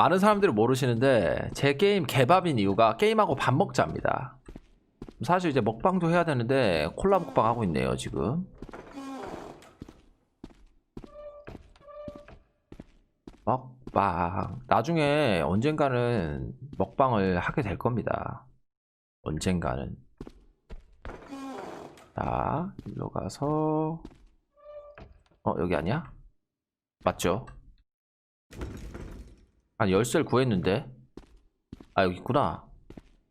많은 사람들이 모르시는데 제 게임 개밥인 이유가 게임하고 밥 먹자입니다. 사실 이제 먹방도 해야 되는데 콜라 먹방 하고 있네요 지금. 먹방. 나중에 언젠가는 먹방을 하게 될 겁니다. 언젠가는. 자, 일로 가서 어, 여기 아니야? 맞죠? 아니, 열쇠를 구했는데. 아, 여기 있구나.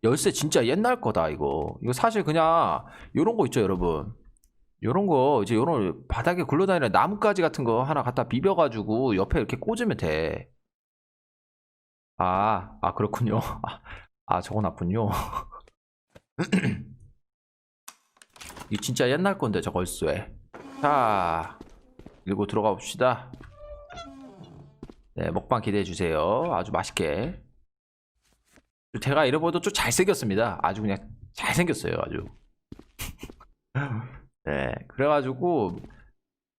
열쇠 진짜 옛날 거다, 이거. 이거 사실 그냥 요런 거 있죠, 여러분. 요런 거 이제 요런 바닥에 굴러다니는 나뭇가지 같은 거 하나 갖다 비벼가지고 옆에 이렇게 꽂으면 돼. 아, 아 그렇군요. 아, 아 저거 나군요. 이 진짜 옛날 건데 저 걸 쇠. 자, 밀고 들어가 봅시다. 네, 먹방 기대해 주세요. 아주 맛있게. 제가 이래봐도 좀 잘생겼습니다. 아주 그냥 잘생겼어요, 아주. 네, 그래가지고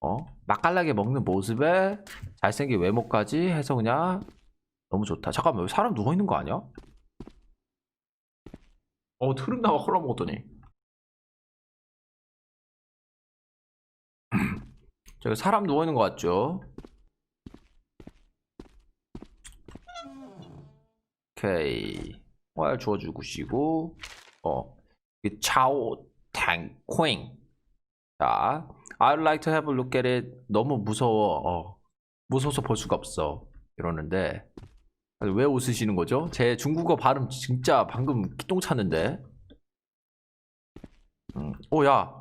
어 맛깔나게 먹는 모습에 잘생긴 외모까지 해서 그냥 너무 좋다. 잠깐만, 여기 사람 누워 있는 거 아니야? 어, 트름 나와 콜라 먹었더니. 저기 사람 누워 있는 거 같죠? 오케이. 왈 줘주시고, 어, 그 차오 탱코잉. 자, I'd like to have a look at it. 너무 무서워. 어, 무서워서 볼 수가 없어. 이러는데 왜 웃으시는 거죠? 제 중국어 발음 진짜 방금 기똥 찼는데. 음, 오야.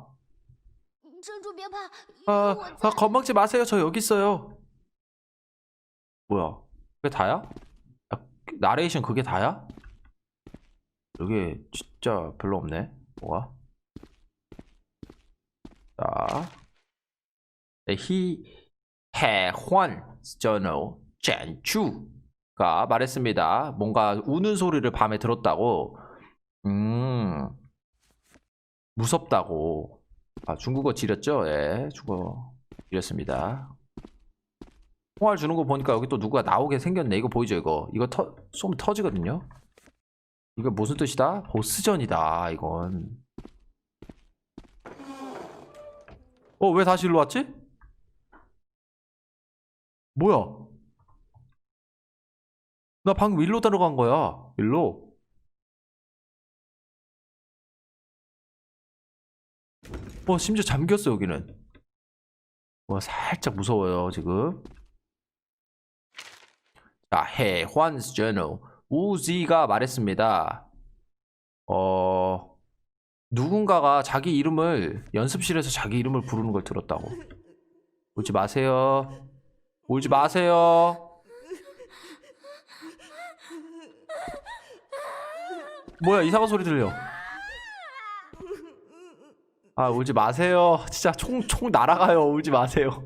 아, 아 겁먹지 마세요. 저 여기 있어요. 뭐야? 그게 다야? 아, 나레이션 그게 다야? 여기 진짜 별로 없네. 뭐가? 자, 네, 히 해환 저널 젠추가 말했습니다. 뭔가 우는 소리를 밤에 들었다고. 음, 무섭다고. 아, 중국어 지렸죠? 예, 중국어 지렸습니다. 통화를 주는 거 보니까 여기 또 누가 나오게 생겼네. 이거 보이죠, 이거? 이거 터, 쏘면 터지거든요? 이거 무슨 뜻이다? 보스전이다, 이건. 어, 왜 다시 일로 왔지? 뭐야? 나 방금 일로 들어간 거야. 일로. 어, 심지어 잠겼어, 여기는. 와, 살짝 무서워요, 지금. 자, 해환스 저널. 우지가 말했습니다. 어, 누군가가 자기 이름을, 연습실에서 자기 이름을 부르는 걸 들었다고. 울지 마세요. 울지 마세요. 뭐야, 이상한 소리 들려. 아, 울지 마세요. 진짜 총, 총 날아가요. 울지 마세요.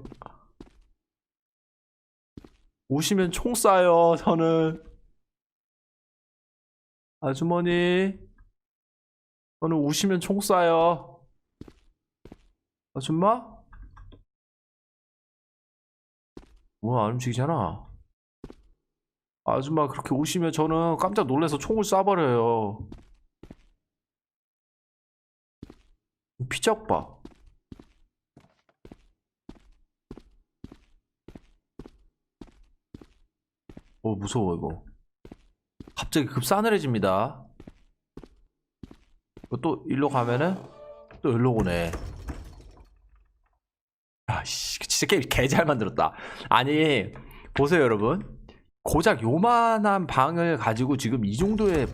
우시면 총 쏴요, 저는. 아주머니. 저는 우시면 총 쏴요. 아줌마? 뭐야, 안 움직이잖아. 아줌마 그렇게 우시면 저는 깜짝 놀라서 총을 쏴버려요. 봐. 어, 무서워, 이거. 갑자기 급 싸늘해집니다. 이거 또, 일로 가면은, 또 일로 오네. 아씨, 진짜 게임 개 잘 만들었다. 아니, 보세요, 여러분. 고작 요만한 방을 가지고 지금 이 정도의,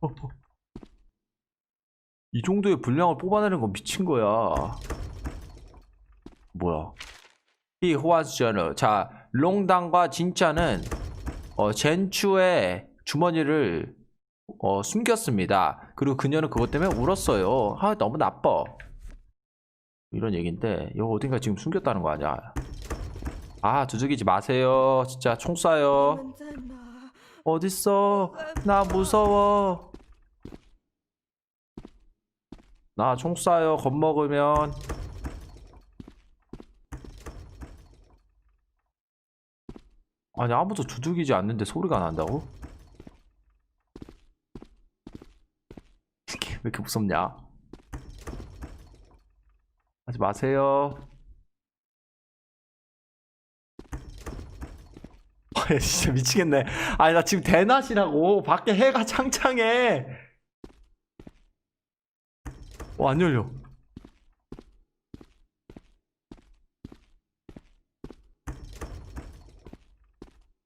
어, 어. 이 정도의 분량을 뽑아내는 건 미친 거야. 뭐야? 이 호환스저널. 자, 롱당과 진짜는 어, 젠추의 주머니를 어, 숨겼습니다. 그리고 그녀는 그것 때문에 울었어요. 아 너무 나빠. 이런 얘긴데 이거 어딘가 지금 숨겼다는 거 아니야? 아 두들기지 마세요. 진짜 총 쏴요. 어딨어? 나 무서워. 나 총 쏴요. 겁먹으면. 아니 아무도 두들기지 않는데 소리가 난다고? 왜 이렇게 무섭냐? 하지 마세요. 아, 진짜 미치겠네. 아니 나 지금 대낮이라고 밖에 해가 창창해. 어, 안 열려.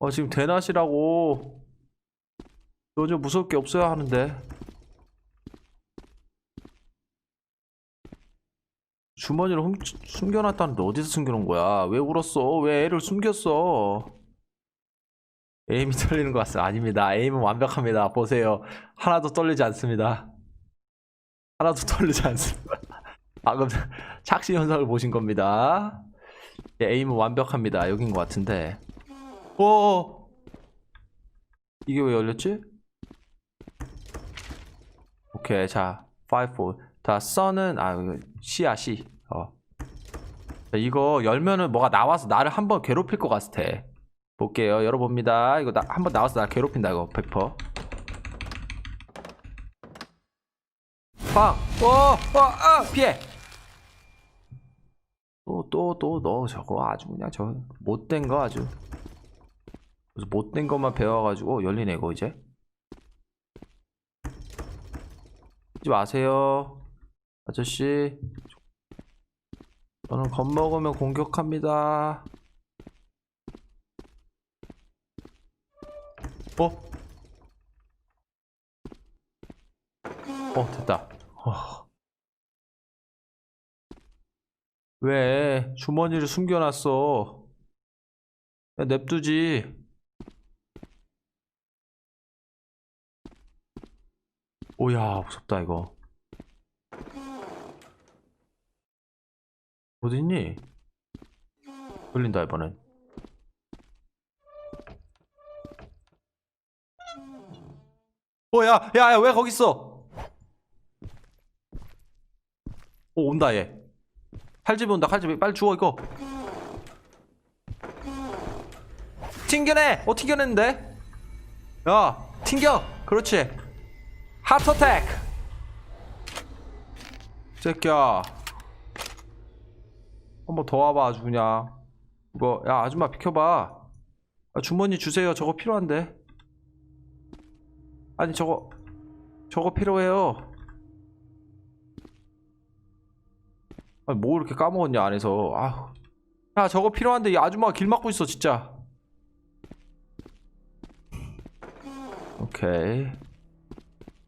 어, 지금 대낮이라고. 요즘 무서울 게 없어야 하는데. 주머니를 훔, 숨겨놨다는데 어디서 숨겨놓은 거야? 왜 울었어? 왜 애를 숨겼어? 에임이 떨리는 것 같습니다. 아닙니다. 에임은 완벽합니다. 보세요. 하나도 떨리지 않습니다. 하나도 떨리지 않습니다. 방금 착시 현상을 보신 겁니다. 예, 에임은 완벽합니다. 여긴 것 같은데. 오! 이게 왜 열렸지? 오케이, 자, 5, 4. 자, 선은, 아, C야, C. 어. 자, 이거 열면은 뭐가 나와서 나를 한번 괴롭힐 것 같아. 볼게요. 열어봅니다. 이거 나, 한번 나와서 나 괴롭힌다, 이거, 100%. 빵! 오! 어! 아! 피해! 또, 또, 또, 너 저거 아주 그냥 저 못된 거 아주. 그래서 못된 것만 배워가지고 열리네, 이거 이제. 하지 마세요. 아저씨. 저는 겁먹으면 공격합니다. 어? 어, 됐다. 어. 왜 주머니를 숨겨놨어? 야, 냅두지. 오야, 무섭다, 이거. 어딨니? 걸린다, 이번엔. 어, 야, 야, 야, 왜 거기 있어? 오, 온다, 얘. 칼집이 온다, 칼집이. 빨리 주워, 이거. 튕겨내! 어, 튕겨냈는데? 야, 튕겨! 그렇지. 하트어택! 새끼야. 한 번 더 와봐, 아주 그냥. 이거, 야, 아줌마 비켜봐. 아, 주머니 주세요. 저거 필요한데. 아니, 저거, 저거 필요해요. 아니, 뭐 이렇게 까먹었냐, 안에서. 아휴. 야, 저거 필요한데, 이 아줌마가 길 막고 있어, 진짜. 오케이.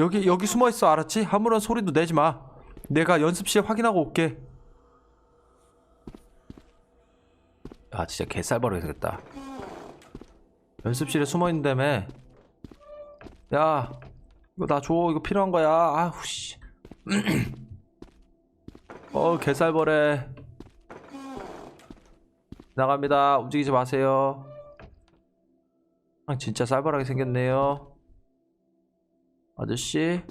여기 여기 숨어 있어 알았지? 아무런 소리도 내지 마. 내가 연습실에 확인하고 올게. 아 진짜 개쌀버려 되겠다. 연습실에 숨어 있는다며. 야 이거 나 줘. 이거 필요한 거야. 아우 씨. 어 개쌀버래. 나갑니다. 움직이지 마세요. 아, 진짜 쌀벌하게 생겼네요. 아저씨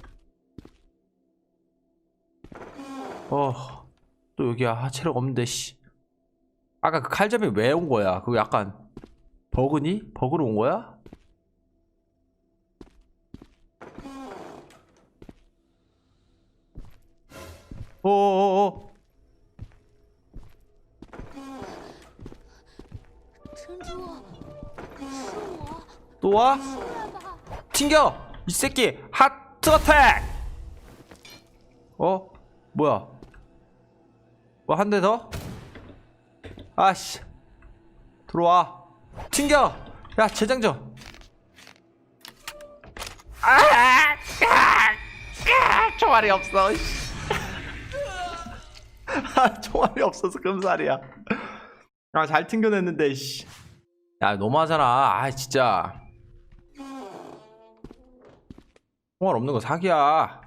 어 또 여기야 아, 체력 없는데 씨 아까 그 칼잡이 왜 온 거야 그거 약간 버그니? 버그로 온 거야? 어, 어, 어. 어어어 또 와? 튕겨! 이 새끼! 하트 어택! 어? 뭐야? 뭐 한 대 더? 아씨 들어와 튕겨! 야 재장전 아! 아! 아! 총알이 없어 씨. 아 총알이 없어서 금살이야 아 잘 튕겨냈는데 씨. 야 너무하잖아 아 진짜 총알 없는 거 사기야.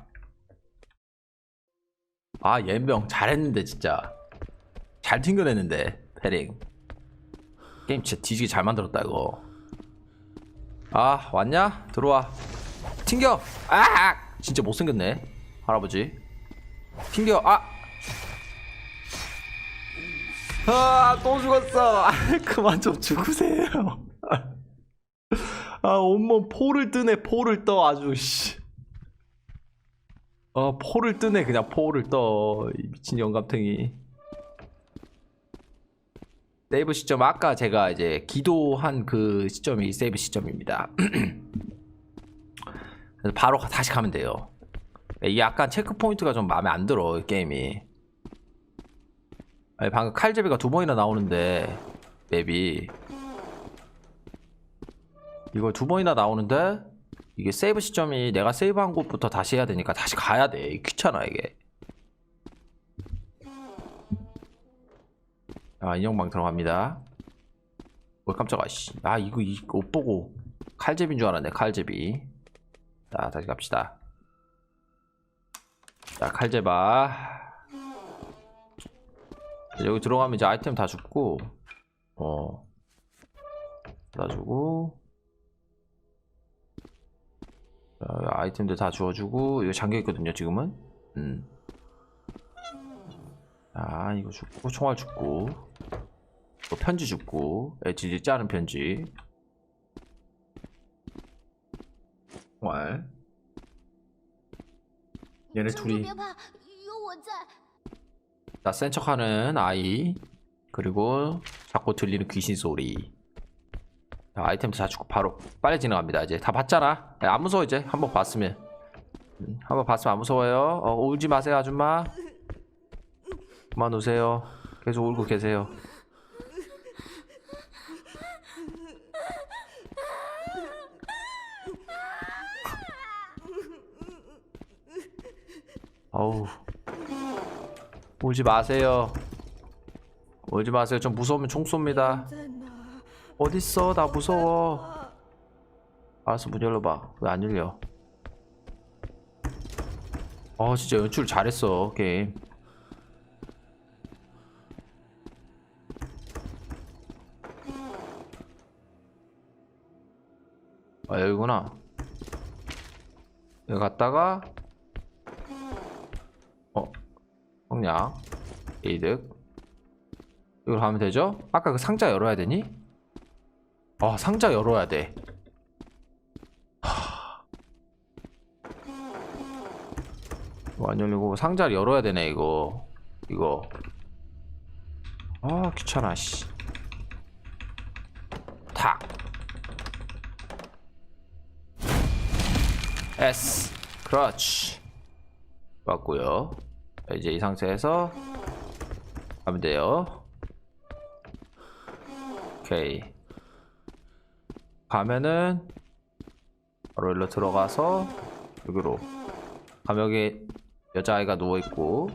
아 옌병. 잘했는데 진짜. 잘 튕겨냈는데 패링. 게임 진짜 뒤지게 잘 만들었다 이거. 아 왔냐? 들어와. 튕겨! 아 진짜 못생겼네 할아버지. 튕겨. 아! 아, 또 죽었어. 아, 그만 좀 죽으세요. 아, 온몸 포를 뜨네, 포를 떠, 아주, 씨. 어, 포를 뜨네, 그냥 포를 떠. 이 미친 영감탱이. 세이브 시점, 아까 제가 이제 기도한 그 시점이 세이브 시점입니다. 바로 가- 다시 가면 돼요. 이게 약간 체크포인트가 좀 마음에 안 들어, 이 게임이. 아니 방금 칼제비가 두 번이나 나오는데 맵이 이거 두 번이나 나오는데 이게 세이브 시점이 내가 세이브한 곳부터 다시 해야 되니까 다시 가야 돼. 귀찮아 이게. 아 인형방 들어갑니다. 뭘 깜짝아 씨 아 이거 이거 옷 보고 칼제비인 줄 알았네 칼제비. 자 다시 갑시다. 자 칼제바. 여기 들어가면 이제 아이템 다 줍고 어. 다 주고. 자, 어, 아이템들 다 주워주고 이거 잠겨있거든요 지금은. 음. 아 이거 죽고 총알 죽고 편지 죽고 에지지 짜는 편지. 총알. 얘네 둘이 나센 척하는 아이 그리고 자꾸 들리는 귀신 소리. 아이템도 다 주고 바로 빨리 진행합니다. 이제 다 봤잖아. 야, 안 무서워 이제. 한번 봤으면. 음, 한번 봤으면 안 무서워요. 어, 울지 마세요 아줌마. 그만 우세요. 계속 울고 계세요. 어우. 울지 마세요. 울지 마세요. 좀 무서우면 총 쏩니다. 어딨어? 나 무서워. 알았어, 문 열어봐. 왜 안 열려? 어, 진짜 연출 잘했어, 게임. 아, 여기구나. 여기 갔다가, 어, 성냥, 이득. 이걸 하면 되죠? 아까 그 상자 열어야 되니? 아 상자 열어야 돼. 하... 안 열리고 상자를 열어야 되네 이거. 이거. 아 귀찮아 씨. 탁. S. 그렇지. 맞고요. 이제 이 상태에서 가면 돼요. 오케이. 가면은 바로 일로 들어가서 여기로 감역에 여자아이가 누워있고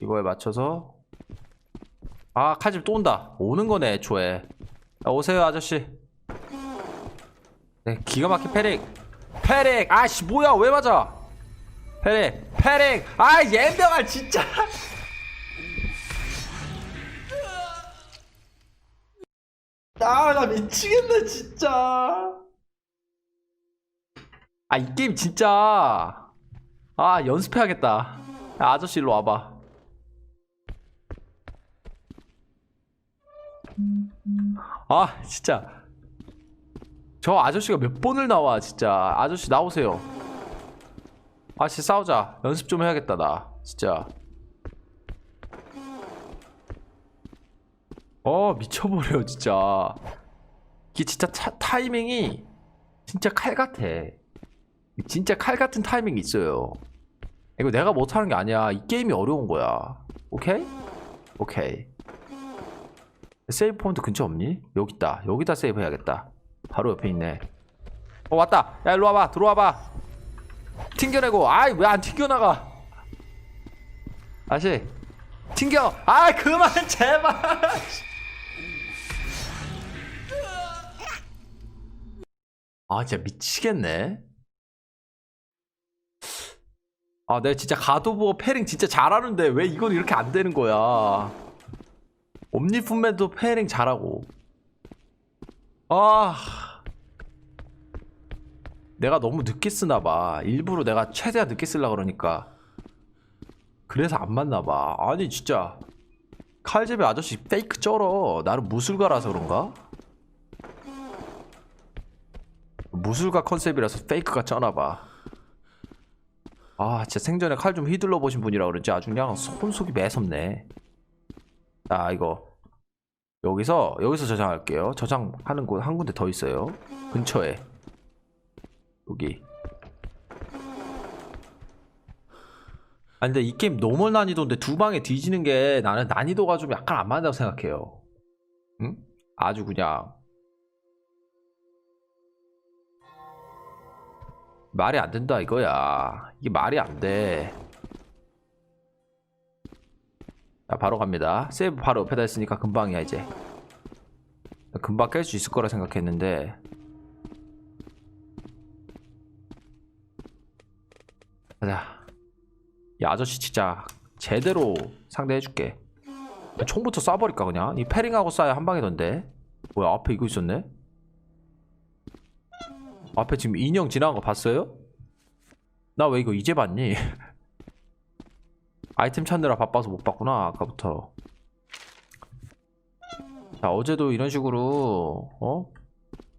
이거에 맞춰서 아 칼집 또 온다. 오는 거네 애초에. 야, 오세요 아저씨. 네 기가 막힌 패릭. 패릭! 아씨 뭐야 왜 맞아? 패릭 패릭! 아 옌병아 진짜 나 미치겠네, 진짜. 아, 이 게임 진짜. 아, 연습해야겠다. 야, 아저씨 일로 와봐. 아, 진짜. 저 아저씨가 몇 번을 나와, 진짜. 아저씨 나오세요. 아저씨 싸우자. 연습 좀 해야겠다, 나. 진짜. 어 미쳐버려 진짜 이게 진짜 차- 타이밍이 진짜 칼 같아. 진짜 칼 같은 타이밍이 있어요. 이거 내가 못하는 게 아니야. 이 게임이 어려운 거야. 오케이? 오케이. 세이브 포인트 근처 없니? 여기 있다. 여기다 세이브 해야겠다. 바로 옆에 있네. 어 왔다. 야 일로 와봐. 들어와봐. 튕겨내고. 아이 왜 안 튕겨나가? 다시. 튕겨. 아 그만. 제발 아 진짜 미치겠네. 아 내가 진짜 가도부어 패링 진짜 잘하는데 왜 이건 이렇게 안 되는 거야? 옴니품맨도 패링 잘하고. 아. 내가 너무 늦게 쓰나봐. 일부러 내가 최대한 늦게 쓰려 그러니까. 그래서 안 맞나봐. 아니 진짜. 칼제비 아저씨 페이크 쩔어. 나는 무술가라서 그런가? 무술가 컨셉이라서 페이크가 쩌나봐. 아 진짜 생전에 칼 좀 휘둘러 보신 분이라 그런지 아주 그냥 손속이 매섭네. 자 이거. 여기서 여기서 저장할게요. 저장하는 곳 한 군데 더 있어요. 근처에. 여기. 아 근데 이 게임 노멀 난이도인데 두 방에 뒤지는 게 나는 난이도가 좀 약간 안 맞는다고 생각해요. 응? 아주 그냥 말이 안 된다 이거야. 이게 말이 안돼. 자 바로 갑니다. 세이브 바로 옆에다 했으니까 금방이야 이제. 금방 깰 수 있을 거라 생각했는데. 가자. 이 아저씨 진짜 제대로 상대해줄게. 총부터 쏴버릴까 그냥? 이 패링하고 쏴야 한 방이던데. 뭐야 앞에 이거 있었네 앞에 지금 인형 지나간 거 봤어요? 나 왜 이거 이제 봤니? 아이템 찾느라 바빠서 못 봤구나 아까부터. 자 어제도 이런 식으로 어?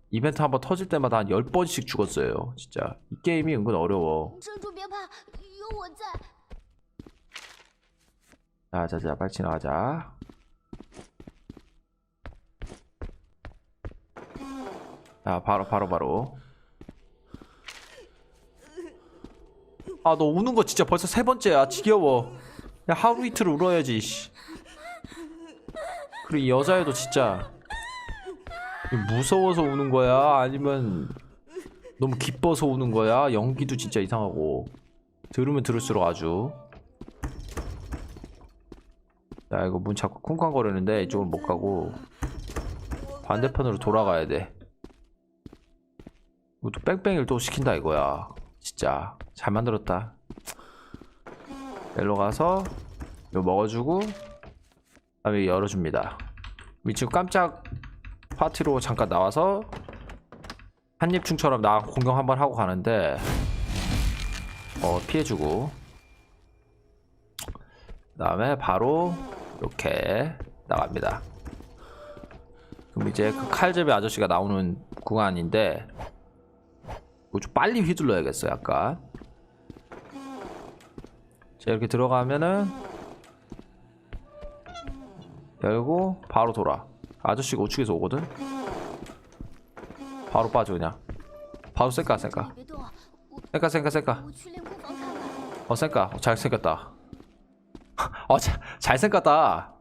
이벤트 한번 터질 때마다 한 10번씩 죽었어요 진짜. 이 게임이 은근 어려워. 자자자 빨리 지나가자. 자 바로 바로 바로. 아 너 우는 거 진짜 벌써 세 번째야. 지겨워. 야 하루 이틀 울어야지 씨. 그리고 이 여자애도 진짜 무서워서 우는 거야? 아니면 너무 기뻐서 우는 거야? 연기도 진짜 이상하고. 들으면 들을수록 아주. 야 이거 문 자꾸 쿵쾅거리는데 이쪽은 못 가고 반대편으로 돌아가야 돼. 이것도 뺑뺑이를 또 시킨다 이거야. 진짜 잘 만들었다 일로 가서 이거 먹어주고 다음에 열어줍니다 이 친구 깜짝 파티로 잠깐 나와서 한입충처럼 나 공격 한번 하고 가는데 어 피해주고 그 다음에 바로 이렇게 나갑니다. 그럼 이제 그 칼제비 아저씨가 나오는 구간인데 좀 빨리 휘둘러야겠어 약간. 자 이렇게 들어가면은 열고 바로 돌아. 아저씨가 우측에서 오거든? 바로 빠져 그냥. 바로 셀까 셀까. 셀까 셀까 셀까. 어 셀까. 어, 잘생겼다. 어 자, 잘생겼다.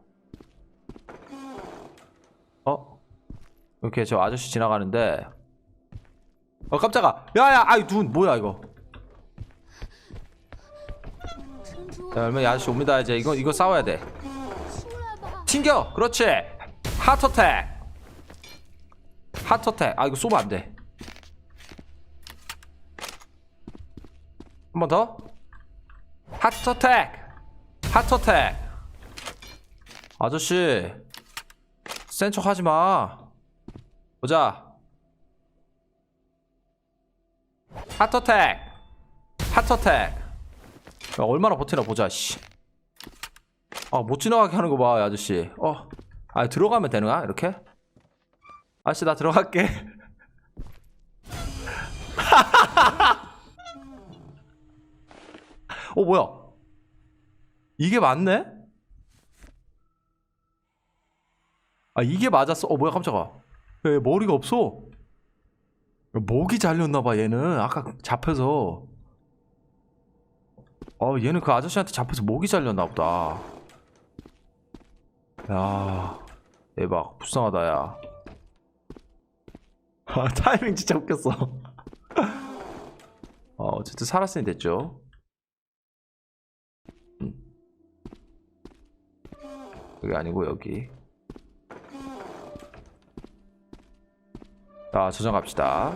어? 이렇게 저 아저씨 지나가는데. 어 깜짝아. 야야 아이 눈 뭐야 이거? 자, 얼마 야시 옵니다 이제 이거 이거 싸워야 돼. 튕겨, 그렇지. 하터택. 하터택. 아 이거 쏘면 안 돼. 한 번 더. 하터택. 하터택. 아저씨, 센 척 하지 마. 보자. 하터택. 하터택. 야, 얼마나 버티나 보자 씨 아, 못 지나가게 하는 거 봐, 이 아저씨. 어. 아, 들어가면 되나? 이렇게? 아저씨, 나 들어갈게. 어, 뭐야? 이게 맞네? 아, 이게 맞았어. 어, 뭐야, 깜짝아. 왜 머리가 없어? 목이 잘렸나봐, 얘는. 아까 잡혀서. 어, 얘는 그 아저씨한테 잡혀서 목이 잘렸나 보다. 야, 대박. 불쌍하다, 야. 아, 타이밍 진짜 웃겼어. 어, 어쨌든 살았으니 됐죠. 음. 여기 아니고, 여기. 자, 저장 갑시다.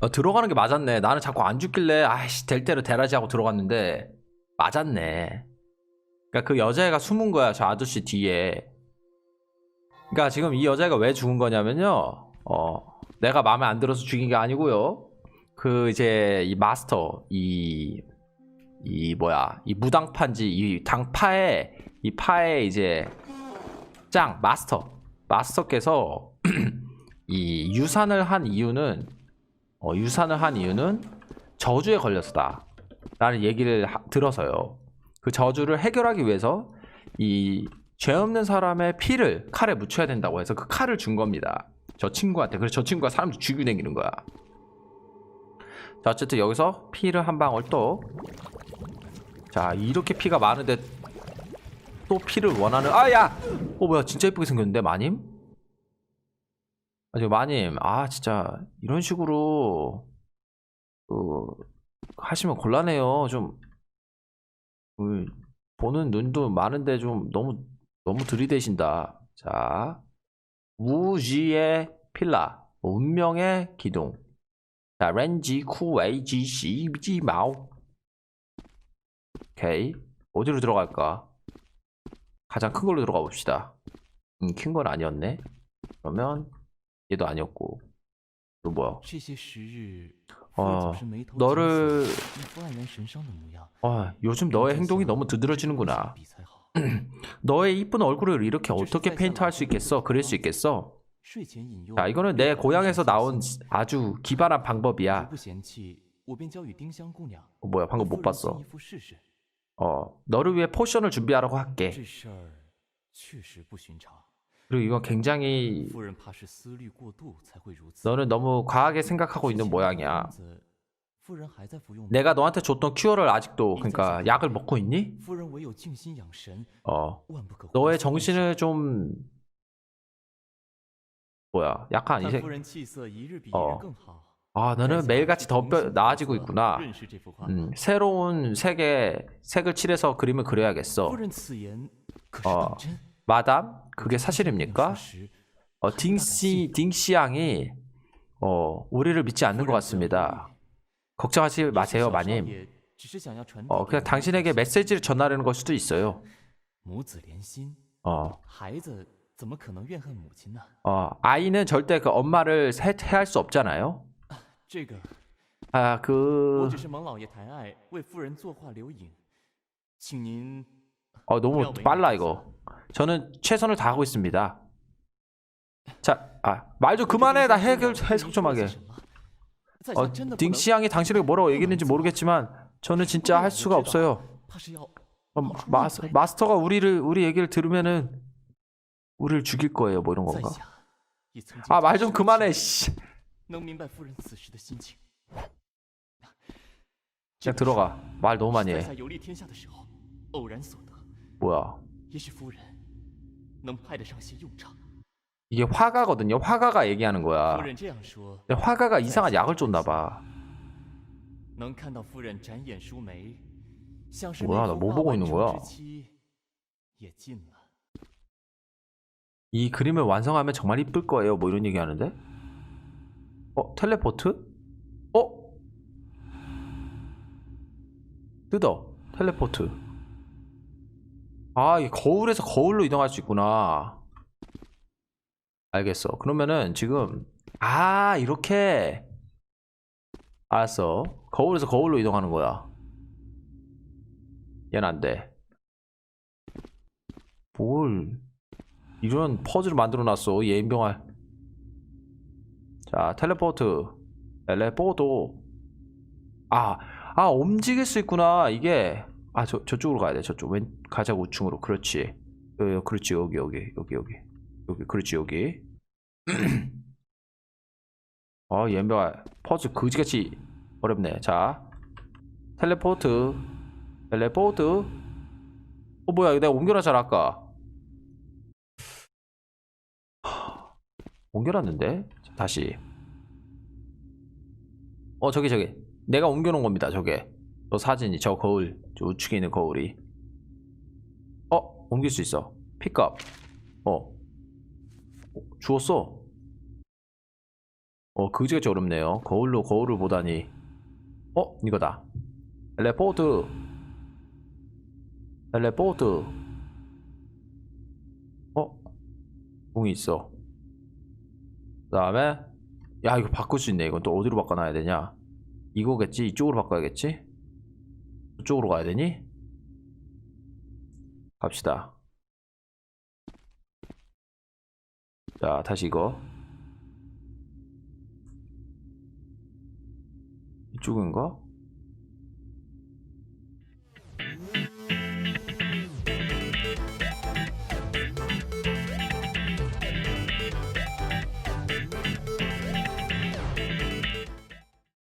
어, 들어가는 게 맞았네. 나는 자꾸 안 죽길래 아이씨 될 대로 대라지 하고 들어갔는데 맞았네. 그러니까 그 여자애가 숨은 거야 저 아저씨 뒤에. 그러니까 지금 이 여자애가 왜 죽은 거냐면요. 어 내가 마음에 안 들어서 죽인 게 아니고요. 그 이제 이 마스터 이이 뭐야 이 무당파인지 이 당파에 이 파에 이제 짱 마스터 마스터께서 이 유산을 한 이유는 어, 유산을 한 이유는 저주에 걸렸다. 라는 얘기를 하- 들어서요. 그 저주를 해결하기 위해서 이 죄 없는 사람의 피를 칼에 묻혀야 된다고 해서 그 칼을 준 겁니다. 저 친구한테. 그래서 저 친구가 사람 죽이고 다니는 거야. 자 어쨌든 여기서 피를 한 방울 또자 이렇게 피가 많은데 또 피를 원하는 아야! 어 뭐야. 진짜 예쁘게 생겼는데 마님 아저 마님 아 진짜 이런 식으로 그 하시면 곤란해요. 좀 그, 보는 눈도 많은데 좀 너무 너무 들이대신다. 자 우지의 필라 운명의 기둥. 자 렌지 쿠웨이지 시지 마오. 오케이. 어디로 들어갈까? 가장 큰 걸로 들어가 봅시다. 음, 큰 건 아니었네. 그러면 얘도 아니었고 또 뭐야? 아, 너를 아, 요즘 너의 행동이 너무 두드러지는구나 너의 이쁜 얼굴을 이렇게 어떻게 페인트할 수 있겠어? 그릴 수 있겠어? 자, 이거는 내 고향에서 나온 아주 기발한 방법이야. 뭐야, 방금 못 봤어. 어, 너를 위해 포션을 준비하라고 할게. 그리고 이건 굉장히 너는 너무 과하게 생각하고 있는 모양이야. 내가 너한테 줬던 큐어를 아직도 그러니까 약을 먹고 있니? 어. 너의 정신을 좀 뭐야? 약간 이제 어. 아, 너는 매일같이 더 나아지고 있구나. 음, 새로운 색에 색을 칠해서 그림을 그려야겠어. 어. 마담 그게 사실입니까? 어, 딩씨 딩씨 양이 어, 우리를 믿지 않는 것 같습니다. 걱정하지 마세요, 마님. 어, 그냥 당신에게 메시지를 전하려는 걸 수도 있어요. 어. 어, 아이는 절대 그 엄마를 해할 수 없잖아요. 아, 그 어, 너무 빨라 이거. 저는 최선을 다하고 있습니다. 자, 아, 말 좀 그만해. 나 해결 해석 좀 하게. 어, 딩시 양이 당신에게 뭐라고 얘기했는지 모르겠지만 저는 진짜 할 수가 없어요. 어, 어, 마, 마스터가 우리를 우리 얘기를 들으면은 우리를 죽일 거예요. 뭐 이런 건가? 아, 말 좀 그만해. 씨. 그냥 들어가. 말 너무 많이 해. 뭐야? 이게 화가거든요. 화가가 얘기하는 거야. 근데 화가가 이상한 약을 줬나 봐. 뭐야 나 뭐 보고 있는 거야? 이 그림을 완성하면 정말 이쁠 거예요. 뭐 이런 얘기 하는데? 어? 텔레포트? 어? 뜯어. 텔레포트. 아, 이 거울에서 거울로 이동할 수 있구나. 알겠어. 그러면은 지금 아, 이렇게 알았어. 거울에서 거울로 이동하는 거야. 얘는 안 돼. 뭘 이런 퍼즐을 만들어 놨어 얘 임병할 자 텔레포트 텔레포트 아, 아 움직일 수 있구나 이게 아 저, 저쪽으로 가야 돼 저쪽. 왼 가장 우측으로. 그렇지. 어, 그렇지. 여기 여기 여기 여기. 여기 그렇지 여기. 아 얘임병할 퍼즐 그지같이 어렵네. 자 텔레포트. 텔레포트. 어 뭐야 내가 옮겨놨잖아 아까. 옮겨놨는데? 자, 다시. 어 저기 저기. 내가 옮겨놓은 겁니다 저게 저 사진이 저 거울 저 우측에 있는 거울이. 어 옮길 수 있어. 픽업. 어. 어, 주웠어? 어 그지같이 어렵네요. 거울로 거울을 보다니. 어 이거다. 텔레포트 텔레포트 어 공이 있어. 그 다음에 야 이거 바꿀 수 있네. 이건 또 어디로 바꿔놔야 되냐? 이거겠지? 이쪽으로 바꿔야겠지 이쪽으로 가야 되니? 갑시다. 자 다시 이거. 이쪽인가?